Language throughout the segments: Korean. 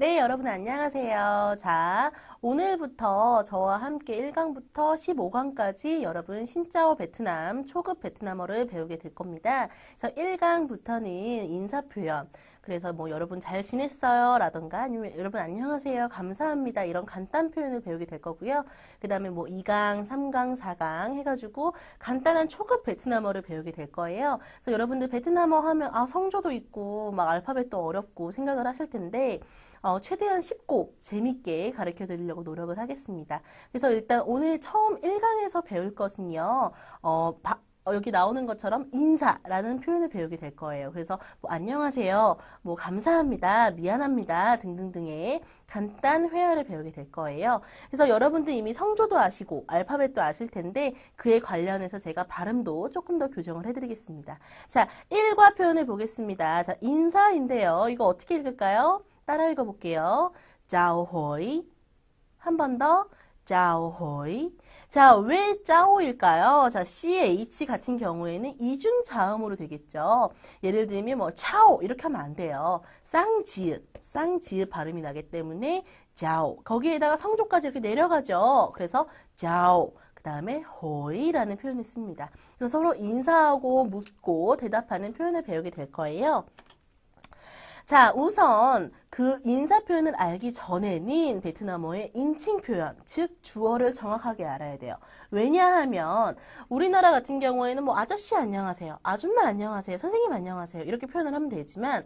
네, 여러분 안녕하세요. 자, 오늘부터 저와 함께 1강부터 15강까지 여러분 신짜오 베트남 초급 베트남어를 배우게 될 겁니다. 그래서 1강부터는 인사 표현, 그래서 뭐 여러분 잘 지냈어요? 라던가 아니면 여러분 안녕하세요. 감사합니다. 이런 간단 표현을 배우게 될 거고요. 그 다음에 뭐 2강, 3강, 4강 해가지고 간단한 초급 베트남어를 배우게 될 거예요. 그래서 여러분들 베트남어 하면 아, 성조도 있고 막 알파벳도 어렵고 생각을 하실 텐데 어, 최대한 쉽고 재밌게 가르쳐 드리려고 노력을 하겠습니다. 그래서 일단 오늘 처음 1강에서 배울 것은요, 어, 바, 어, 여기 나오는 것처럼 인사라는 표현을 배우게 될 거예요. 그래서 뭐 안녕하세요, 뭐 감사합니다, 미안합니다 등등등의 간단 회화를 배우게 될 거예요. 그래서 여러분들 이미 성조도 아시고 알파벳도 아실 텐데 그에 관련해서 제가 발음도 조금 더 교정을 해드리겠습니다. 자, 일과 표현을 보겠습니다. 자, 인사인데요. 이거 어떻게 읽을까요? 따라 읽어볼게요. 짜오호이. 한 번 더. 짜오호이. 자, 왜 짜오일까요? 자, CH 같은 경우에는 이중 자음으로 되겠죠. 예를 들면 뭐 차오 이렇게 하면 안 돼요. 쌍지읒, 쌍지읒 발음이 나기 때문에 짜오. 거기에다가 성조까지 이렇게 내려가죠. 그래서 짜오. 그 다음에 호이라는 표현을 씁니다. 그래서 서로 인사하고 묻고 대답하는 표현을 배우게 될 거예요. 자, 우선 그 인사 표현을 알기 전에는 베트남어의 인칭 표현, 즉 주어를 정확하게 알아야 돼요. 왜냐하면 우리나라 같은 경우에는 뭐 아저씨 안녕하세요, 아줌마 안녕하세요, 선생님 안녕하세요 이렇게 표현을 하면 되지만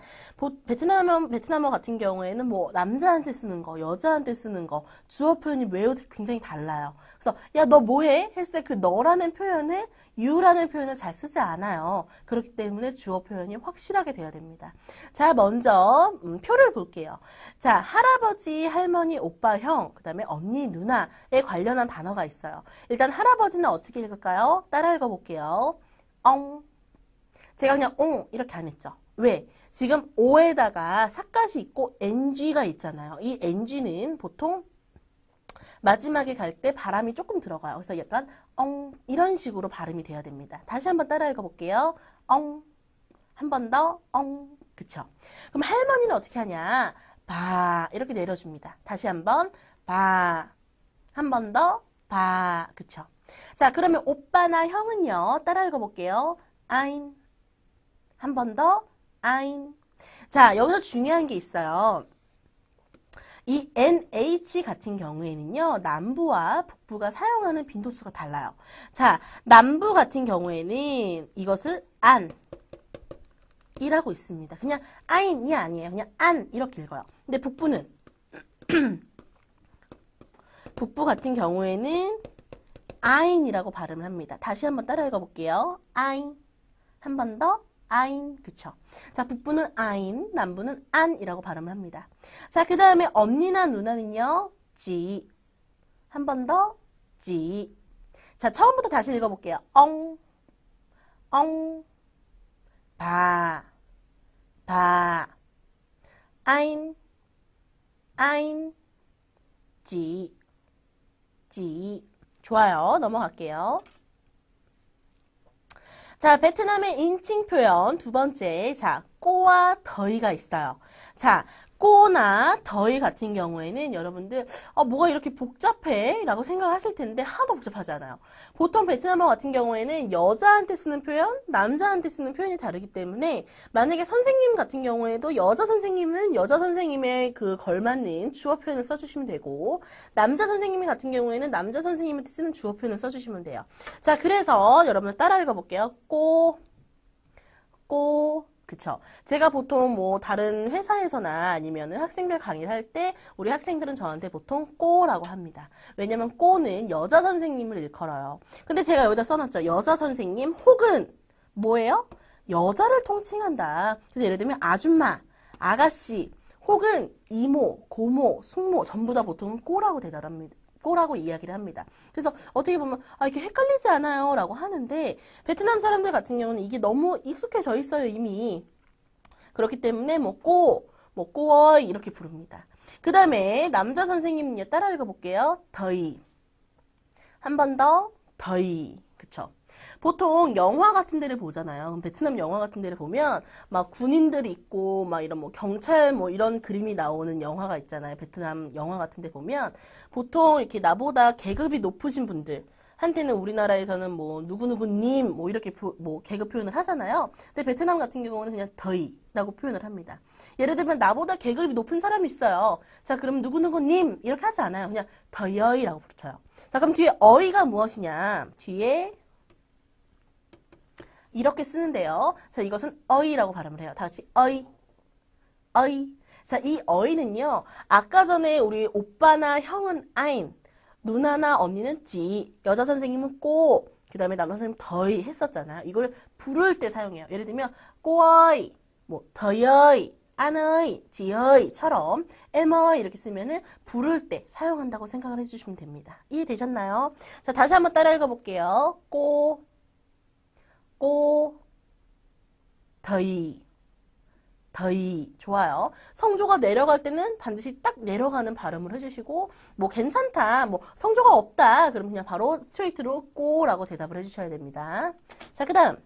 베트남어 베트남어 같은 경우에는 뭐 남자한테 쓰는 거, 여자한테 쓰는 거 주어 표현이 매우 굉장히 달라요. 그래서 야 너 뭐해? 했을 때 그 너라는 표현을 you라는 표현을 잘 쓰지 않아요. 그렇기 때문에 주어 표현이 확실하게 돼야 됩니다. 자, 먼저 음, 표를 볼게요. 자, 할아버지, 할머니, 오빠, 형, 그 다음에 언니, 누나에 관련한 단어가 있어요. 일단 할아버지는 어떻게 읽을까요? 따라 읽어볼게요. 엉. 제가 그냥 옹 이렇게 안 했죠. 왜? 지금 오에다가 삿갓이 있고 ng가 있잖아요. 이 ng는 보통 마지막에 갈 때 바람이 조금 들어가요. 그래서 약간 엉 이런 식으로 발음이 돼야 됩니다. 다시 한번 따라 읽어볼게요. 엉 한 번 더 엉 그쵸? 그럼 할머니는 어떻게 하냐? 바 이렇게 내려줍니다. 다시 한번 바 한 번 더 바 그쵸? 자 그러면 오빠나 형은요 따라 읽어볼게요. 아인 한 번 더 아인 자 여기서 중요한 게 있어요. 이 NH 같은 경우에는요, 남부와 북부가 사용하는 빈도수가 달라요. 자, 남부 같은 경우에는 이것을 안, 이라고 있습니다. 그냥 아인이 아니에요. 그냥 안, 이렇게 읽어요. 근데 북부는, 북부 같은 경우에는 아인이라고 발음을 합니다. 다시 한번 따라 읽어볼게요. 아인. 한 번 더. 아인, 그쵸? 자, 북부는 아인, 남부는 안이라고 발음을 합니다. 자, 그 다음에 언니나 누나는요, 지. 한 번 더, 지. 자, 처음부터 다시 읽어볼게요. 엉, 엉, 바, 바, 아인, 아인, 지, 지. 좋아요. 넘어갈게요. 자, 베트남의 인칭 표현 두 번째. 자, 꼬와 더이가 있어요. 자, 꼬나 더이 같은 경우에는 여러분들 어, 뭐가 이렇게 복잡해? 라고 생각하실 텐데 하나도 복잡하지 않아요. 보통 베트남어 같은 경우에는 여자한테 쓰는 표현, 남자한테 쓰는 표현이 다르기 때문에 만약에 선생님 같은 경우에도 여자 선생님은 여자 선생님의 그 걸맞는 주어 표현을 써주시면 되고 남자 선생님 같은 경우에는 남자 선생님한테 쓰는 주어 표현을 써주시면 돼요. 자, 그래서 여러분 따라 읽어볼게요. 꼬, 꼬, 그쵸. 제가 보통 뭐 다른 회사에서나 아니면은 학생들 강의를 할 때 우리 학생들은 저한테 보통 꼬라고 합니다. 왜냐면 꼬는 여자 선생님을 일컬어요. 근데 제가 여기다 써놨죠. 여자 선생님 혹은 뭐예요? 여자를 통칭한다. 그래서 예를 들면 아줌마, 아가씨, 혹은 이모, 고모, 숙모 전부 다 보통 꼬라고 대답합니다. 꼬라고 이야기를 합니다. 그래서 어떻게 보면 아 이렇게 헷갈리지 않아요 라고 하는데 베트남 사람들 같은 경우는 이게 너무 익숙해져 있어요 이미 그렇기 때문에 뭐 꼬, 뭐 이렇게 부릅니다. 그 다음에 남자 선생님은요 따라 읽어볼게요. 더이 한 번 더 더이 그쵸 보통 영화 같은 데를 보잖아요. 베트남 영화 같은 데를 보면 막 군인들이 있고 막 이런 뭐 경찰 뭐 이런 그림이 나오는 영화가 있잖아요. 베트남 영화 같은 데 보면 보통 이렇게 나보다 계급이 높으신 분들 한테는 우리나라에서는 뭐 누구누구님 뭐 이렇게 표- 뭐 계급 표현을 하잖아요. 근데 베트남 같은 경우는 그냥 더이라고 표현을 합니다. 예를 들면 나보다 계급이 높은 사람이 있어요. 자, 그럼 누구누구님 이렇게 하지 않아요. 그냥 더여이라고 붙여요. 자, 그럼 뒤에 어이가 무엇이냐? 뒤에 이렇게 쓰는데요. 자, 이것은 어이라고 발음을 해요. 다 같이 어이, 어이. 자, 이 어이는요. 아까 전에 우리 오빠나 형은 아인, 누나나 언니는 지, 여자 선생님은 꼬, 그 다음에 남자 선생님 더이 했었잖아요. 이걸 부를 때 사용해요. 예를 들면 꼬어이, 뭐 더여이, 안어이, 지어이처럼 에머이 이렇게 쓰면은 부를 때 사용한다고 생각을 해주시면 됩니다. 이해되셨나요? 자, 다시 한번 따라 읽어볼게요. 꼬, 꼬, 더이, 더이. 좋아요. 성조가 내려갈 때는 반드시 딱 내려가는 발음을 해주시고, 뭐 괜찮다, 뭐 성조가 없다, 그럼 그냥 바로 스트레이트로 꼬라고 대답을 해주셔야 됩니다. 자, 그 다음.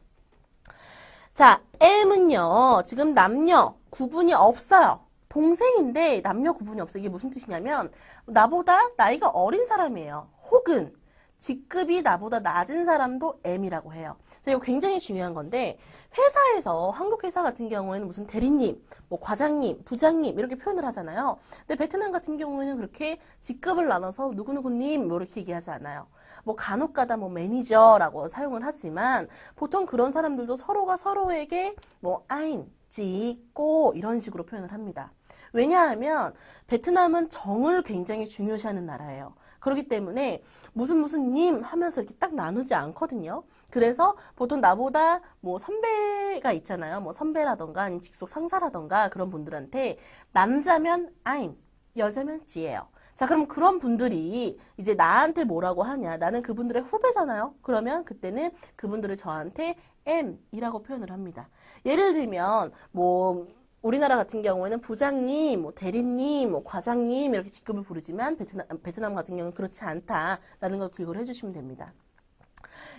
자, M은요, 지금 남녀 구분이 없어요. 동생인데 남녀 구분이 없어요. 이게 무슨 뜻이냐면, 나보다 나이가 어린 사람이에요. 혹은 직급이 나보다 낮은 사람도 M이라고 해요. 자, 이거 굉장히 중요한 건데, 회사에서, 한국 회사 같은 경우에는 무슨 대리님, 뭐 과장님, 부장님, 이렇게 표현을 하잖아요. 근데 베트남 같은 경우에는 그렇게 직급을 나눠서 누구누구님, 뭐 이렇게 얘기하지 않아요. 뭐 간혹 가다 뭐 매니저라고 사용을 하지만, 보통 그런 사람들도 서로가 서로에게 뭐 아인, 지, 꼬, 이런 식으로 표현을 합니다. 왜냐하면, 베트남은 정을 굉장히 중요시하는 나라예요. 그렇기 때문에 무슨 무슨 님 하면서 이렇게 딱 나누지 않거든요. 그래서 보통 나보다 뭐 선배가 있잖아요. 뭐 선배라던가 아니면 직속 상사라던가 그런 분들한테 남자면 아인, 여자면 지예요. 자, 그럼 그런 분들이 이제 나한테 뭐라고 하냐? 나는 그분들의 후배잖아요. 그러면 그때는 그분들을 저한테 M이라고 표현을 합니다. 예를 들면 뭐 우리나라 같은 경우에는 부장님, 뭐 대리님, 뭐 과장님 이렇게 직급을 부르지만 베트남, 베트남 같은 경우는 그렇지 않다라는 걸 기억을 해주시면 됩니다.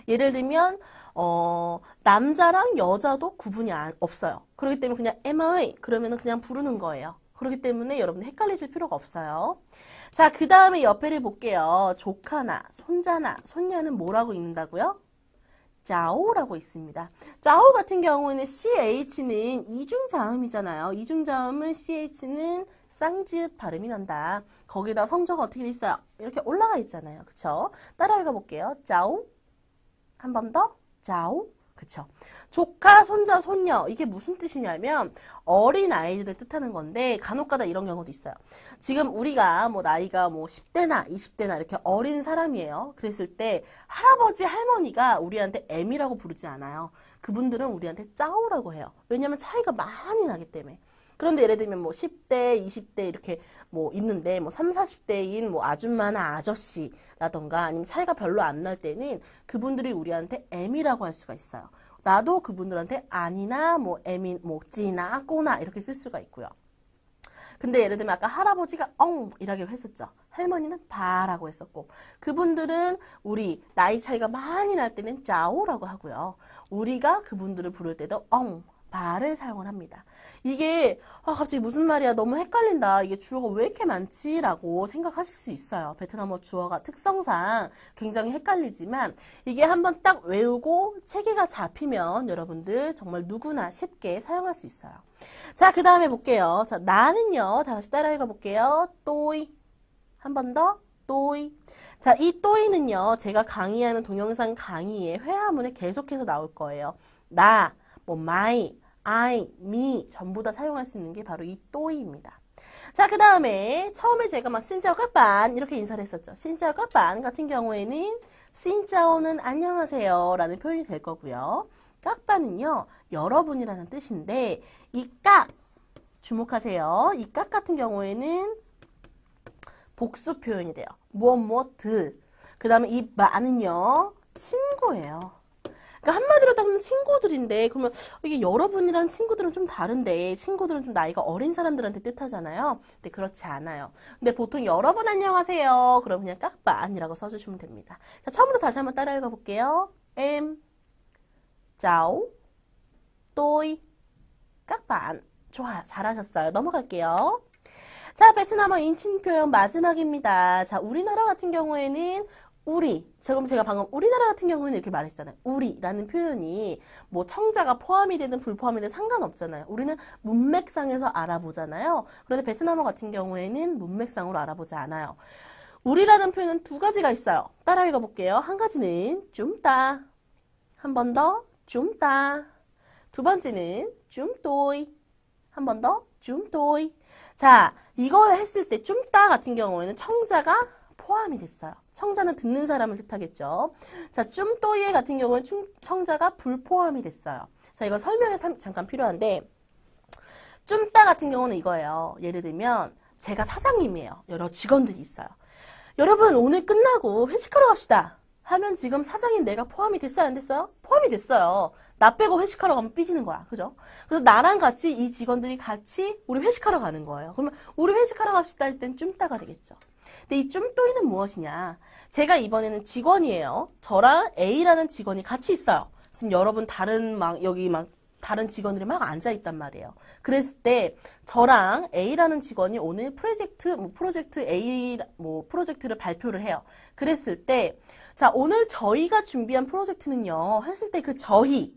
예를 들면 어, 남자랑 여자도 구분이 안- 없어요. 그렇기 때문에 그냥 MI 그러면 은 그냥 부르는 거예요. 그렇기 때문에 여러분 헷갈리실 필요가 없어요. 자, 그 다음에 옆에를 볼게요. 조카나 손자나 손녀는 뭐라고 읽는다고요? 짜오라고 있습니다. 짜오 같은 경우에는 CH는 이중자음이잖아요. 이중자음은 CH는 쌍지읒 발음이 난다. 거기다 성조가 어떻게 돼 있어요? 이렇게 올라가 있잖아요. 그쵸? 따라 읽어볼게요. 짜오. 한 번 더. 짜오. 그쵸? 조카, 손자, 손녀. 이게 무슨 뜻이냐면 어린 아이들을 뜻하는 건데 간혹가다 이런 경우도 있어요. 지금 우리가 뭐 나이가 뭐 10대나 20대나 이렇게 어린 사람이에요. 그랬을 때 할아버지, 할머니가 우리한테 M이라고 부르지 않아요. 그분들은 우리한테 짜오라고 해요. 왜냐면 차이가 많이 나기 때문에. 그런데 예를 들면 뭐 10대, 20대 이렇게 뭐 있는데 뭐 3, 40대인 뭐 아줌마나 아저씨라던가 아니면 차이가 별로 안 날 때는 그분들이 우리한테 M이라고 할 수가 있어요. 나도 그분들한테 아니나 뭐 M인 뭐 찌나 꼬나 이렇게 쓸 수가 있고요. 근데 예를 들면 아까 할아버지가 엉이라고 했었죠. 할머니는 바라고 했었고 그분들은 우리 나이 차이가 많이 날 때는 짜오라고 하고요. 우리가 그분들을 부를 때도 엉, 바를 사용을 합니다. 이게 아, 갑자기 무슨 말이야 너무 헷갈린다. 이게 주어가 왜 이렇게 많지 라고 생각하실 수 있어요. 베트남어 주어가 특성상 굉장히 헷갈리지만 이게 한번 딱 외우고 체계가 잡히면 여러분들 정말 누구나 쉽게 사용할 수 있어요. 자, 그 다음에 볼게요. 자, 나는요. 다시 따라 읽어볼게요. 또이. 한 번 더. 또이. 자, 이 또이는요. 제가 강의하는 동영상 강의의 회화문에 계속해서 나올 거예요. 나, 뭐, my, I, me 전부 다 사용할 수 있는 게 바로 이 또이입니다. 자, 그 다음에 처음에 제가 막 까빤 이렇게 인사를 했었죠. 까빤 같은 경우에는 신짜오는 안녕하세요 라는 표현이 될 거고요. 깍반은요, 여러분이라는 뜻인데, 이 깍, 주목하세요. 이 깍 같은 경우에는 복수 표현이 돼요. 무엇, 무엇들. 그 다음에 이 마는요, 친구예요. 그러니까 한마디로 따지면 친구들인데, 그러면 이게 여러분이랑 친구들은 좀 다른데, 친구들은 좀 나이가 어린 사람들한테 뜻하잖아요. 근데 그렇지 않아요. 근데 보통 여러분 안녕하세요. 그럼 그냥 깍반이라고 써주시면 됩니다. 자, 처음부터 다시 한번 따라 읽어볼게요. M, tôi, các bạn. 좋아요. 잘하셨어요. 넘어갈게요. 자, 베트남어 인칭 표현 마지막입니다. 자, 우리나라 같은 경우에는 우리. 지금 제가 방금 우리나라 같은 경우는 이렇게 말했잖아요. 우리라는 표현이 뭐 청자가 포함이 되든 불포함이 되든 상관없잖아요. 우리는 문맥상에서 알아보잖아요. 그런데 베트남어 같은 경우에는 문맥상으로 알아보지 않아요. 우리라는 표현은 두 가지가 있어요. 따라 읽어볼게요. 한 가지는 쫌따. 한 번 더, 쫌따. 두 번째는 쫌또이. 한 번 더, 쫌또이. 자, 이거 했을 때 쫌따 같은 경우에는 청자가 포함이 됐어요. 청자는 듣는 사람을 뜻하겠죠. 자, 쫌또이 같은 경우는 춤- 청자가 불포함이 됐어요. 자, 이거 설명이 삼- 잠깐 필요한데, 쫌따 같은 경우는 이거예요. 예를 들면, 제가 사장님이에요. 여러 직원들이 있어요. 여러분, 오늘 끝나고 회식하러 갑시다. 하면 지금 사장인 내가 포함이 됐어요? 안 됐어요? 포함이 됐어요. 나 빼고 회식하러 가면 삐지는 거야. 그죠? 그래서 나랑 같이 이 직원들이 같이 우리 회식하러 가는 거예요. 그러면 우리 회식하러 갑시다 했을 땐 쫌따가 되겠죠. 근데 이 쫌또이는 무엇이냐? 제가 이번에는 직원이에요. 저랑 A라는 직원이 같이 있어요. 지금 여러분 다른 막 여기 막 다른 직원들이 막 앉아 있단 말이에요. 그랬을 때 저랑 A라는 직원이 오늘 프로젝트 뭐 프로젝트 A 뭐 프로젝트를 발표를 해요. 그랬을 때 자, 오늘 저희가 준비한 프로젝트는요. 했을 때 그 저희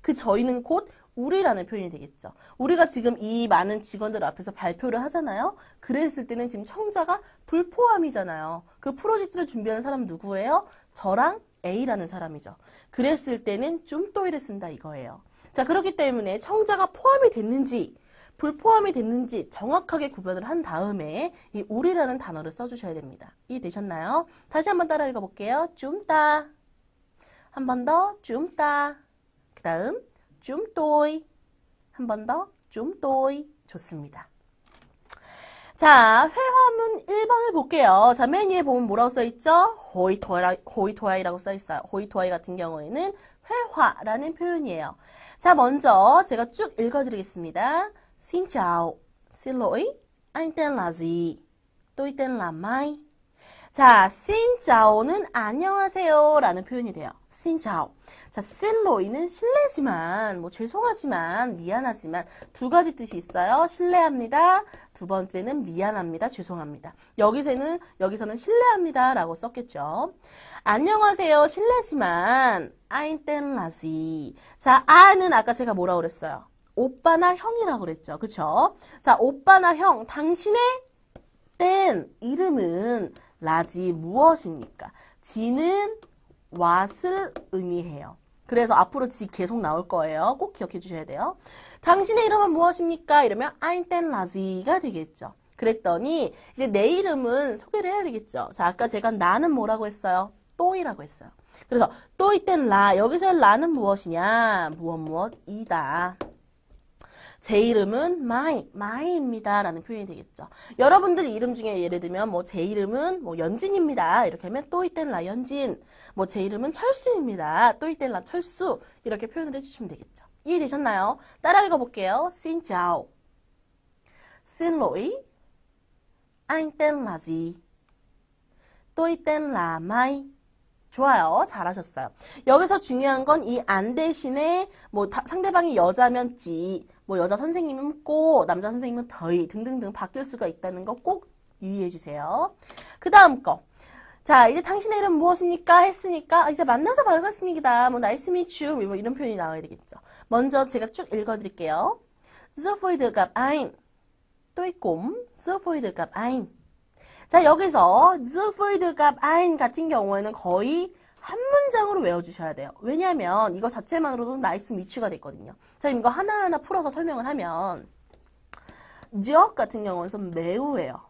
그 저희는 곧 우리라는 표현이 되겠죠. 우리가 지금 이 많은 직원들 앞에서 발표를 하잖아요. 그랬을 때는 지금 청자가 불포함이잖아요. 그 프로젝트를 준비하는 사람 누구예요? 저랑 A라는 사람이죠. 그랬을 때는 좀 또이를 쓴다 이거예요. 자, 그렇기 때문에 청자가 포함이 됐는지 불포함이 됐는지 정확하게 구별을 한 다음에 이 우리라는 단어를 써주셔야 됩니다. 이해되셨나요? 다시 한번 따라 읽어볼게요. 쫌따. 한 번 더, 쫌따. 그 다음, 쫌또이. 한 번 더, 쫌또이. 좋습니다. 자, 회화문 1번을 볼게요. 자, 맨 위에 보면 뭐라고 써있죠? 호이토아이, 호이토아이라고 써있어요. 호이토아이 같은 경우에는 회화라는 표현이에요. 자, 먼저 제가 쭉 읽어드리겠습니다. Là gì? Tôi tên là Mai. 자, chào,는 안녕하세요 라는 표현이 돼요. chào. 자, lỗi,는 실례지만, 뭐 죄송하지만, 미안하지만 두 가지 뜻이 있어요. 실례합니다. 두 번째는 미안합니다. 죄송합니다. 여기서는 여기서는 실례합니다 라고 썼겠죠. 안녕하세요. 실례지만 I'm 땐 라지. 자, 아는 아까 제가 뭐라고 그랬어요? 오빠나 형이라고 그랬죠. 그쵸? 자, 오빠나 형, 당신의 땐 이름은 라지 무엇입니까? 지는 what을 의미해요. 그래서 앞으로 지 계속 나올 거예요. 꼭 기억해 주셔야 돼요. 당신의 이름은 무엇입니까? 이러면 I'm 땐 라지가 되겠죠. 그랬더니 이제 내 이름은 소개를 해야 되겠죠. 자, 아까 제가 나는 뭐라고 했어요? 또이라고 했어요. 그래서 또이 땐 라, 여기서 라는 무엇이냐? 무엇 무엇 이다. 제 이름은 마이, 마이입니다. 라는 표현이 되겠죠. 여러분들 이름 중에 예를 들면 뭐 제 이름은 뭐 연진입니다. 이렇게 하면 또 이 땐 라 연진. 뭐 제 이름은 철수입니다. 또 이 땐 라 철수. 이렇게 표현을 해주시면 되겠죠. 이해되셨나요? 따라 읽어볼게요. Anh tên là gì? Tôi tên là Mai. 좋아요. 잘하셨어요. 여기서 중요한 건 이 안 대신에 뭐 다- 상대방이 여자면 지, 뭐 여자 선생님은 꼬, 남자 선생님은 더이 등등등 바뀔 수가 있다는 거 꼭 유의해 주세요. 그 다음 거. 자, 이제 당신의 이름 무엇입니까? 했으니까, 아, 이제 만나서 반갑습니다. 뭐, 나이스 미츄, 뭐, 이런 표현이 나와야 되겠죠. 먼저 제가 쭉 읽어드릴게요. Giờ vui được gặp anh. Tôi cũng rất vui được gặp anh. 자, 여기서 the được gặp anh 같은 경우에는 거의 한 문장으로 외워주셔야 돼요. 왜냐하면 이거 자체만으로도 나이스 미치가 됐거든요. 자, 이거 하나하나 풀어서 설명을 하면 지역 같은 경우는 매우예요.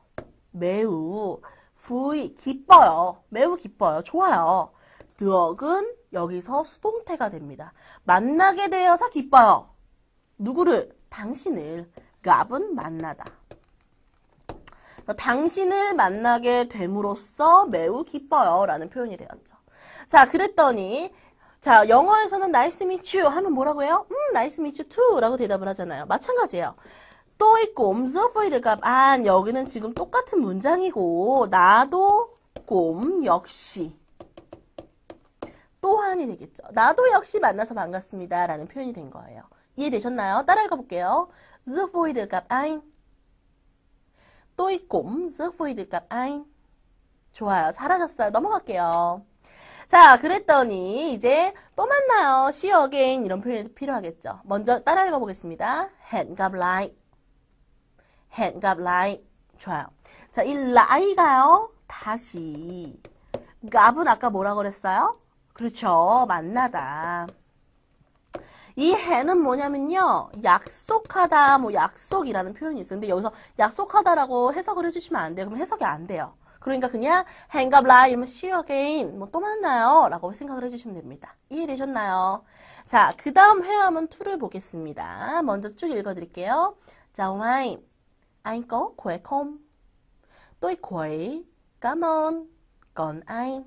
매우 vui 기뻐요. 매우 기뻐요. 좋아요. 드억은 여기서 수동태가 됩니다. 만나게 되어서 기뻐요. 누구를? 당신을. 갑은 만나다. 당신을 만나게 됨으로써 매우 기뻐요. 라는 표현이 되었죠. 자, 그랬더니, 자, 영어에서는 nice to meet you 하면 뭐라고 해요? 음, nice to meet you too 라고 대답을 하잖아요. 마찬가지예요. 또 있고, 엄서포이드가 안, 여기는 지금 똑같은 문장이고, 나도 꼼 역시. 또 또한이 되겠죠. 나도 역시 만나서 반갑습니다. 라는 표현이 된 거예요. 이해되셨나요? 따라 읽어볼게요. Được gặp anh. Tôi cũng rất vui được gặp anh. 좋아요. 잘하셨어요. 넘어갈게요. 자, 그랬더니 이제 또 만나요. See you again 이런 표현이 필요하겠죠. 먼저 따라 읽어보겠습니다. lại. hẹn gặp lại. 좋아요. 자, 이 라이가요. 다시. 갑은 아까 뭐라 그랬어요? 그렇죠. 만나다. 이 해는 뭐냐면요. 약속하다, 뭐 약속이라는 표현이 있어요. 근데 여기서 약속하다라고 해석을 해주시면 안 돼요. 그럼 해석이 안 돼요. 그러니까 그냥 hang up lie 이러면 see you again 뭐 또 만나요 라고 생각을 해주시면 됩니다. 이해되셨나요? 자, 그 다음 회화문 2를 보겠습니다. 먼저 쭉 읽어드릴게요. Anh, anh có khỏe không? Tôi khỏe, cảm ơn. Còn anh?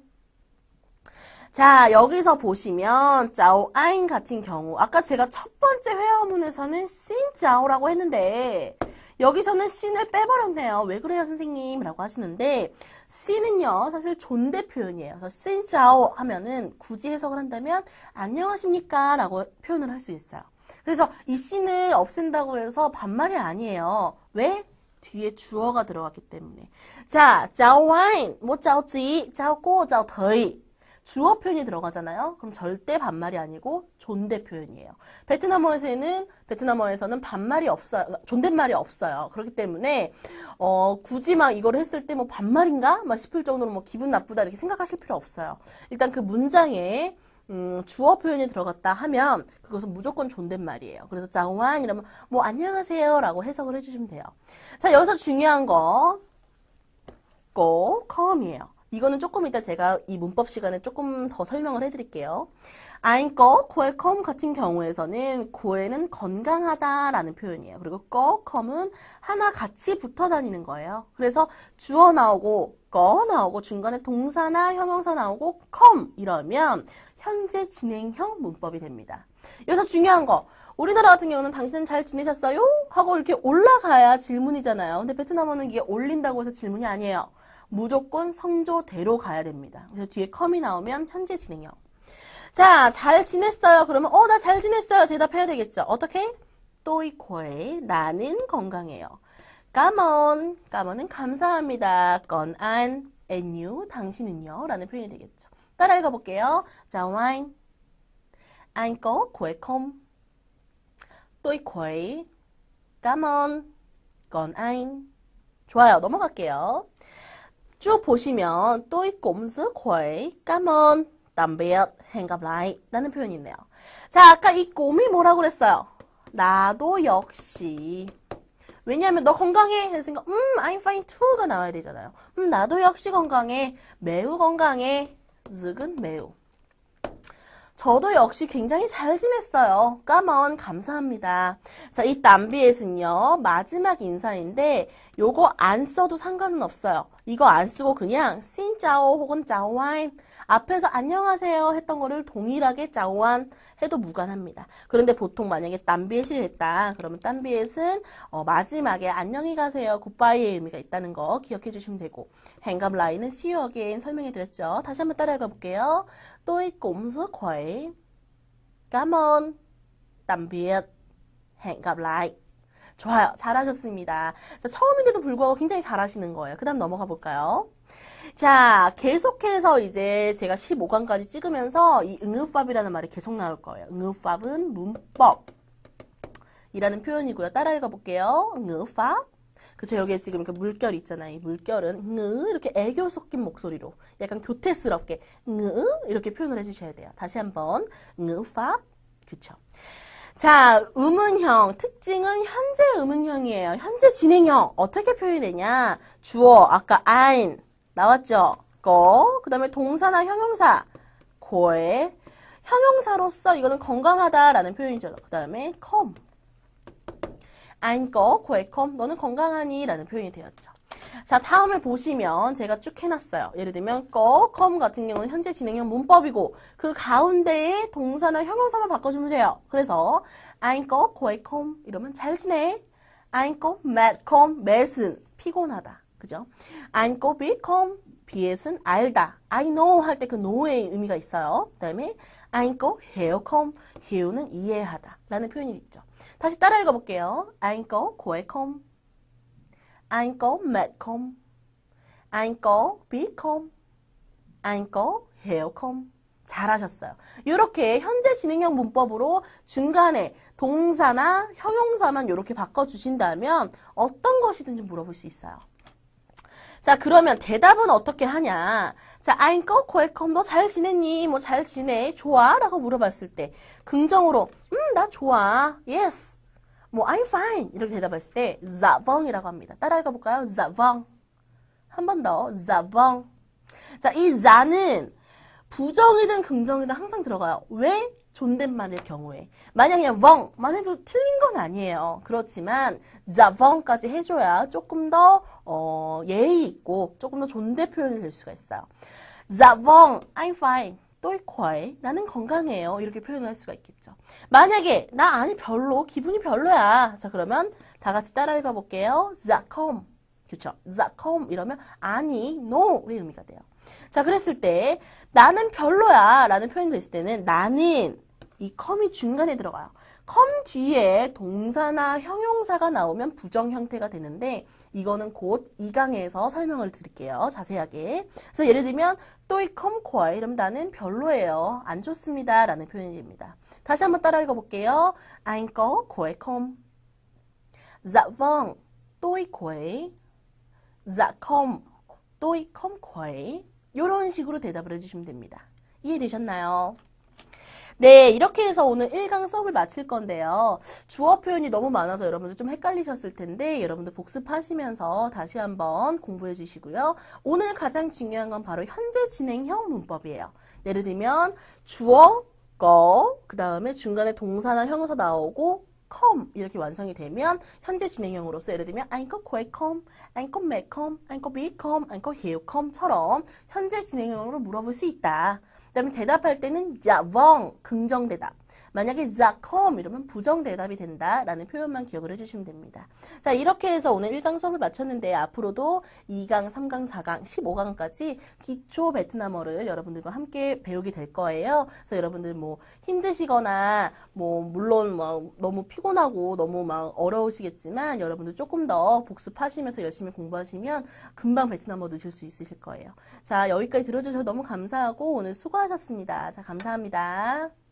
자, 여기서 보시면 짜오 아인 같은 경우 아까 제가 첫 번째 회화문에서는 씬 짜오라고 했는데 여기서는 씬을 빼버렸네요. 왜 그래요, 선생님? 라고 하시는데 씬은요, 사실 존대 표현이에요. 그래서 씬짜오 하면은 굳이 해석을 한다면 안녕하십니까? 라고 표현을 할 수 있어요. 그래서 이 씬을 없앤다고 해서 반말이 아니에요. 왜? 뒤에 주어가 들어갔기 때문에. 자, 짜오와인, 뭐 짜오지, 짜오고, 짜오더이. 주어 표현이 들어가잖아요. 그럼 절대 반말이 아니고 존대 표현이에요. 베트남어에서는 베트남어에서는 반말이 없어요. 존댓말이 없어요. 그렇기 때문에 어, 굳이 막 이걸 했을 때 뭐 반말인가? 막 싶을 정도로 뭐 기분 나쁘다 이렇게 생각하실 필요 없어요. 일단 그 문장에 음, 주어 표현이 들어갔다 하면 그것은 무조건 존댓말이에요. 그래서 장완 이러면 뭐 안녕하세요 라고 해석을 해주시면 돼요. 자 여기서 중요한 거 꼭, 컴이에요. 이거는 조금 이따 제가 이 문법 시간에 조금 더 설명을 해드릴게요. I'm go, 구에 come 같은 경우에서는 구에는 건강하다라는 표현이에요. 그리고 go, come은 하나 같이 붙어 다니는 거예요. 그래서 주어 나오고 go 나오고 중간에 동사나 형용사 나오고 come 이러면 현재 진행형 문법이 됩니다. 여기서 중요한 거 우리나라 같은 경우는 당신은 잘 지내셨어요? 하고 이렇게 올라가야 질문이잖아요. 근데 베트남어는 이게 올린다고 해서 질문이 아니에요. 무조건 성조대로 가야 됩니다. 그래서 뒤에 컴이 나오면 현재 진행형. 자, 잘 지냈어요. 그러면 어, 나 잘 지냈어요. 대답해야 되겠죠. 어떻게? 또이코에 나는 건강해요. 까먼, 까먼은 감사합니다. 건안, and 당신은요? 라는 표현이 되겠죠. 따라 읽어볼게요. 자, 와인. Khỏe. Cảm ơn. Còn anh? 좋아요. 넘어갈게요. 쭉 보시면 tạm biệt. hẹn gặp lại. 라는 표현이 있네요. 자, 아까 이 꼼이 뭐라고 그랬어요? 나도 역시. 왜냐하면 너 건강해? 했으니까 음, I'm fine too가 나와야 되잖아요. 음, 나도 역시 건강해. 매우 건강해. 즈은 매우. 저도 역시 굉장히 잘 지냈어요. 까먼 감사합니다. 자, 이 담비엣은요. 마지막 인사인데 요거 안 써도 상관은 없어요. 이거 안 쓰고 그냥 씬짜오 혹은 짜오와인 앞에서 안녕하세요 했던 거를 동일하게 짜오완 해도 무관합니다. 그런데 보통 만약에 땀비엣이 됐다. 그러면 땀비엣은 어, 마지막에 안녕히 가세요. 굿바이의 의미가 있다는 거 기억해 주시면 되고 행감 라인은 see you again 설명해 드렸죠. 다시 한번 따라가 볼게요. Cảm ơn. tạm biệt. hẹn gặp lại. 좋아요. 잘하셨습니다. 자, 처음인데도 불구하고 굉장히 잘하시는 거예요. 그 다음 넘어가 볼까요? 자, 계속해서 이제 제가 15강까지 찍으면서 이 응흡밥이라는 말이 계속 나올 거예요. 응흡밥은 문법. 이라는 표현이고요. 따라 읽어볼게요. 응흡밥. 그쵸, 여기에 지금 그 물결 있잖아요. 이 물결은 응으 이렇게 애교 섞인 목소리로 약간 교태스럽게 응으 이렇게 표현을 해주셔야 돼요. 다시 한번 응흡밥. 그쵸. 자, 의문형. 특징은 현재 의문형이에요. 현재 진행형. 어떻게 표현되냐? 주어, 아까 ein. 나왔죠? 거. 그 다음에 동사나 형용사. 고에. 형용사로서 이거는 건강하다라는 표현이죠. 그 다음에 come. ein 거, 고에 come. 너는 건강하니? 라는 표현이 되었죠. 자, 다음을 보시면 제가 쭉 해놨어요. 예를 들면 거, come 같은 경우는 현재 진행형 문법이고 그 가운데에 동사나 형용사만 바꿔주면 돼요. 그래서 I'm 거, 고에 come 이러면 잘 지내. I'm 거, mad come, mad은 피곤하다. 그죠? I'm 거, be come 비엣은 알다. I know 할 때 그 know의 의미가 있어요. 그 다음에 anh có hiểu không? hiểu 는 이해하다. 라는 표현이 있죠. 다시 따라 읽어볼게요. anh có khỏe không? Anh có mệt không? anh có biết không? anh có hiểu không? 잘하셨어요. 이렇게 현재 진행형 문법으로 중간에 동사나 형용사만 이렇게 바꿔주신다면 어떤 것이든지 물어볼 수 있어요. 자, 그러면 대답은 어떻게 하냐? 자, I'm go, welcome. 너잘 지냈니? 뭐 잘 지내? 좋아? 라고 물어봤을 때 긍정으로 음, 나 좋아. Yes. 뭐 I'm fine. 이렇게 대답했을 때 dạ vâng 이라고 합니다. 따라 읽어볼까요? vâng. 한번 더. vâng. 자, 이 자는 부정이든 긍정이든 항상 들어가요. 왜? 존댓말일 경우에. 만약 그냥 vong만 해도 틀린 건 아니에요. 그렇지만 vong까지 해줘야 조금 더 어, 예의 있고 조금 더 존대 표현이 될 수가 있어요. vâng, I'm fine. Khỏe. 나는 건강해요. 이렇게 표현할 수가 있겠죠. 만약에 나 아니 별로 기분이 별로야. 자 그러면 다 같이 따라 읽어볼게요. không. 그렇죠. không 이러면 아니, no의 의미가 돼요. 자, 그랬을 때 나는 별로야 라는 표현이 됐을 때는 나는 이 컴이 중간에 들어가요. 컴 뒤에 동사나 형용사가 나오면 부정 형태가 되는데 이거는 곧 2강에서 설명을 드릴게요. 자세하게. 그래서 예를 들면 또이 컴쿼 이러면 나는 별로예요. 안 좋습니다. 라는 표현이 됩니다. 다시 한번 따라 읽어볼게요. Anh có khỏe không? Dạ vâng, tôi khỏe. Dạ không, tôi không khỏe. 이런 식으로 대답을 해주시면 됩니다. 이해되셨나요? 네, 이렇게 해서 오늘 1강 수업을 마칠 건데요. 주어 표현이 너무 많아서 여러분들 좀 헷갈리셨을 텐데 여러분들 복습하시면서 다시 한번 공부해 주시고요. 오늘 가장 중요한 건 바로 현재 진행형 문법이에요. 예를 들면 주어, 거, 그 다음에 중간에 동사나 형용사 나오고 come 이렇게 완성이 되면 현재 진행형으로서 예를 들면 anh có khỏe không, anh có mệt không, anh có biết không, anh có hiểu không?처럼 현재 진행형으로 물어볼 수 있다. 그다음에 대답할 때는 vâng 긍정 대답. 만약에 không 이러면 부정 대답이 된다라는 표현만 기억을 해주시면 됩니다. 자 이렇게 해서 오늘 1강 수업을 마쳤는데 앞으로도 2강, 3강, 4강, 15강까지 기초 베트남어를 여러분들과 함께 배우게 될 거예요. 그래서 여러분들 뭐 힘드시거나 뭐 물론 뭐 너무 피곤하고 너무 막 어려우시겠지만 여러분들 조금 더 복습하시면서 열심히 공부하시면 금방 베트남어 넣으실 수 있으실 거예요. 자 여기까지 들어주셔서 너무 감사하고 오늘 수고하셨습니다. 자 감사합니다.